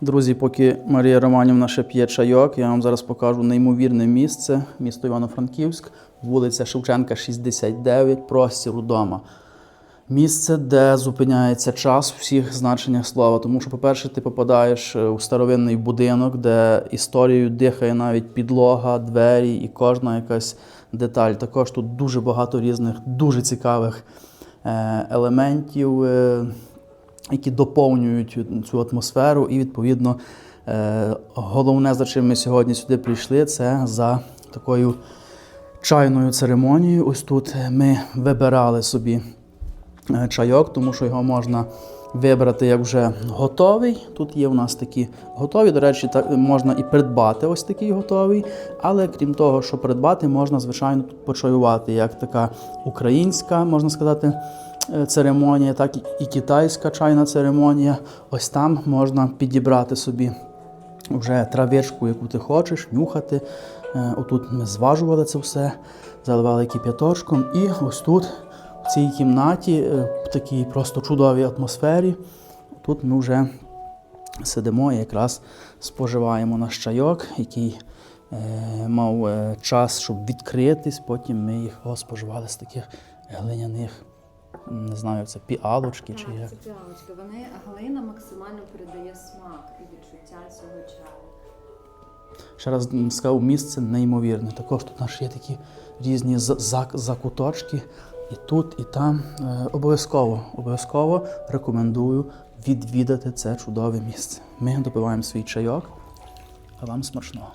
Друзі, поки Марія Романівна ще п'є чайок, я вам зараз покажу неймовірне місце, місто Івано-Франківськ, вулиця Шевченка, 69, простір удома. Місце, де зупиняється час у всіх значеннях слова. Тому що, по-перше, ти попадаєш е, у старовинний будинок, де історією дихає навіть підлога, двері і кожна якась деталь. Також тут дуже багато різних, дуже цікавих е, елементів, е, які доповнюють цю атмосферу. І, відповідно, е, головне, за чим ми сьогодні сюди прийшли, це за такою чайною церемонією. Ось тут ми вибирали собі е, чайок, тому що його можна вибрати як вже готовий. Тут є у нас такі готові. До речі, так можна і придбати ось такий готовий. Але крім того, що придбати, можна, звичайно, тут почаювати як така українська, можна сказати, е, церемонія, так і китайська чайна церемонія. Ось там можна підібрати собі вже травичку, яку ти хочеш, нюхати. Е, Отут ми зважували це все, заливали кип'яточком. І ось тут, в цій кімнаті, е, в такій просто чудовій атмосфері, тут ми вже сидимо і якраз споживаємо наш чайок, який е, мав е, час, щоб відкритись. Потім ми їх о, споживали з таких глиняних, не знаю, як це піалочки чи Так, як. це піалочки. Вони глина максимально передає смак і відчуття цього чаю. Ще раз сказав, місце неймовірне. Також тут наші є такі різні закуточки. І тут, і там. Е, Обов'язково, обов'язково рекомендую відвідати це чудове місце. Ми допиваємо свій чайок, а вам смачного.